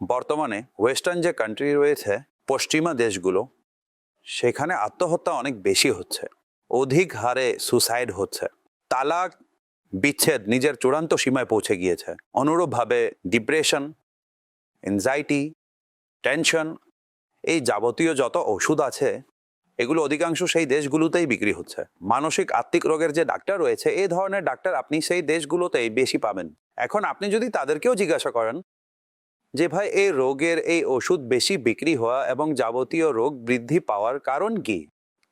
বর্তমানে ওয়েস্টার্ন যে কান্ট্রি রয়েছে, পশ্চিমা দেশগুলো, সেখানে আত্মহত্যা অনেক বেশি হচ্ছে। অধিক হারে সুসাইড হচ্ছে। তালাক, বিচ্ছেদ নিজের চূড়ান্ত সীমায় পৌঁছে গিয়েছে। অনুরূপভাবে ডিপ্রেশন এনজাইটি টেনশন এই যাবতীয় যত ওষুধ আছে, এগুলো অধিকাংশ সেই দেশগুলোতেই বিক্রি হচ্ছে। মানসিক আত্মিক রোগের যে ডাক্তার রয়েছে এই ধরনের ডাক্তার আপনি সেই দেশগুলোতেই বেশি পাবেন। এখন আপনি যদি তাদেরকেও জিজ্ঞাসা করেন যে ভাই, এই রোগের এই ওষুধ বেশি বিক্রি হওয়া এবং যাবতীয় রোগ বৃদ্ধি পাওয়ার কারণ কি?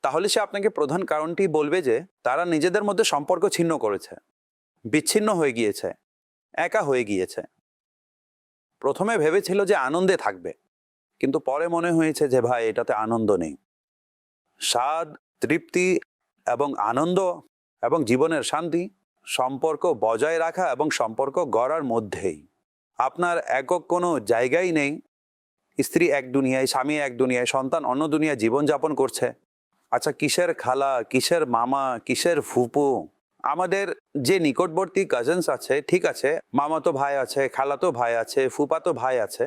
তাহলে সে আপনাকে প্রধান কারণটি বলবে যে, তারা নিজেদের মধ্যে সম্পর্ক ছিন্ন করেছে, বিচ্ছিন্ন হয়ে গিয়েছে, একা হয়ে গিয়েছে। প্রথমে ভেবেছিল যে আনন্দে থাকবে, কিন্তু পরে মনে হয়েছে যে ভাই, এটাতে আনন্দ নেই। স্বাদ, তৃপ্তি এবং আনন্দ এবং জীবনের শান্তি, সম্পর্ক বজায় রাখা এবং সম্পর্ক গড়ার মধ্যেই। আপনার একক কোনো জায়গাই নেই। স্ত্রী এক দুনিয়ায়, স্বামী এক দুনিয়ায়, সন্তান অন্য দুনিয়ায় জীবনযাপন করছে। আচ্ছা কিসের খালা, কিসের মামা, কিসের ফুপু? আমাদের যে নিকটবর্তী কাজেন্স আছে, ঠিক আছে মামাতো ভাই আছে খালাতো ভাই আছে ফুপাতো ভাই আছে,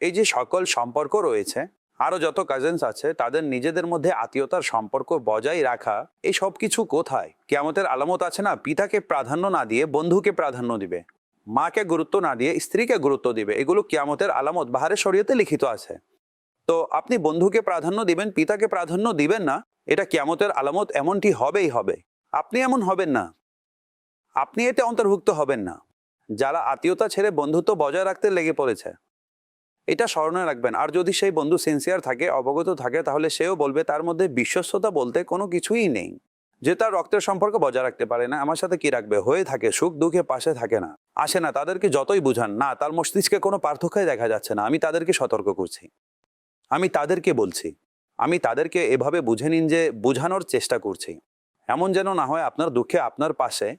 এই যে সকল সম্পর্ক রয়েছে আরও যত কাজেন্স আছে, তাদের নিজেদের মধ্যে আত্মীয়তার সম্পর্ক বজায় রাখা, এই সব কিছু কোথায়? কেমতের আলামত আছে না? পিতাকে প্রাধান্য না দিয়ে বন্ধুকে প্রাধান্য দিবে। মাকে গুরুত্ব না দিয়ে স্ত্রীকে গুরুত্ব দিবে। এগুলো কিয়ামতের আলামত। বাহারে শরীয়তে লিখিত আছে। তো আপনি বন্ধুকে প্রাধান্য দিবেন, পিতাকে প্রাধান্য দিবেন না, এটা কিয়ামতের আলামত, এমনটি হবেই হবে। আপনি এমন হবেন না। আপনি এতে অন্তর্ভুক্ত হবেন না। যারা আত্মীয়তা ছেড়ে বন্ধুত্ব বজায় রাখতে লেগে পড়েছে, এটা স্মরণে রাখবেন। আর যদি সেই বন্ধু সিনসিয়ার থাকে, অবগত থাকে, তাহলে সেও বলবে, তার মধ্যে বিশ্বস্ততা বলতে কোনো কিছুই নেই। যে তার রক্তের সম্পর্ক বজায় রাখতে পারে না। আমার সাথে কি রাখবে? হয়ে থাকে সুখ, দুঃখে পাশে থাকে না। আসে না, তাদেরকে যতই বুঝান, না, তার মস্তিষ্কে কোনো পার্থক্যই দেখা যাচ্ছে না। আমি তাদেরকে সতর্ক করছি। আমি তাদেরকে বলছি। আমি তাদেরকে এভাবে বুঝে নিন যে, বোঝানোর চেষ্টা করছি। এমন যেন না হয় আপনার দুঃখে আপনার পাশে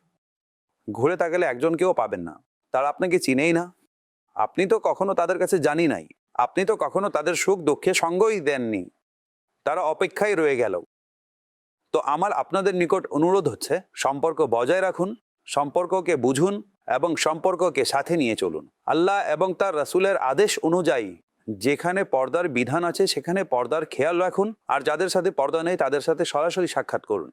ঘুরে তাকালে একজনকেও পাবেন না। তারা আপনাকে চিনেই না। আপনি তো কখনো তাদের কাছে জানি নাই। আপনি তো কখনো তাদের সুখ দুঃখে সঙ্গই দেননি। তারা অপেক্ষায় রয়ে গেল। তো আমার আপনাদের নিকট অনুরোধ হচ্ছে, সম্পর্ক বজায় রাখুন, সম্পর্ককে বুঝুন এবং সম্পর্ককে সাথে নিয়ে চলুন। আল্লাহ এবং তার রাসুলের আদেশ অনুযায়ী যেখানে পর্দার বিধান আছে সেখানে পর্দার খেয়াল রাখুন, আর যাদের সাথে পর্দা নেই তাদের সাথে সরাসরি সাক্ষাৎ করুন।